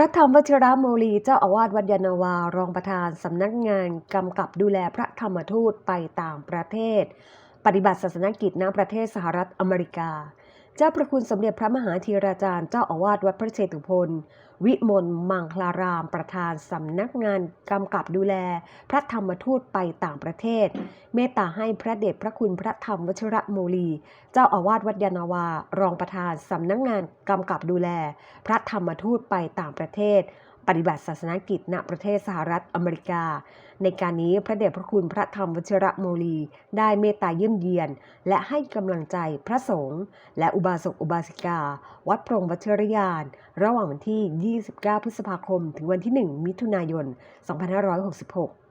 ระธรรมวชิรโมลีเจ้าอาวาสวัดยานนาวารองประธานสำนักงานกำกับดูแลพระธรรมทูตไปต่างประเทศ ปฏิบัติศาสนกิจณประเทศสหรัฐอเมริกา เจ้าประคุณสมเด็จพระมหาธีราจารย์เจ้าอาวาสวัดพระเชตุพนวิมลมังคลาราม ประธานสำนักงานกำกับดูแล พระธรรมทูตไปต่างประเทศ เมตตาให้พระเดชพระคุณพระธรรมวชิระโมลี เจ้าอาวาสวัดยานนาวา รองประธานสำนักงานกำกับดูแล พระธรรมทูตไปต่างประเทศ ปฏิบัติศาสนกิจณประเทศสหรัฐอเมริกา ในการนี้พระเดชพระคุณพระธรรมวชิระโมลี ได้เมตตาเยี่ยมเยียน และให้กำลังใจพระสงฆ์และอุบาสกอุบาสิกา วัดพรงวัชรยาน ระหว่างวันที่ 29 พฤษภาคม ถึงวันที่ 1 มิถุนายน 2566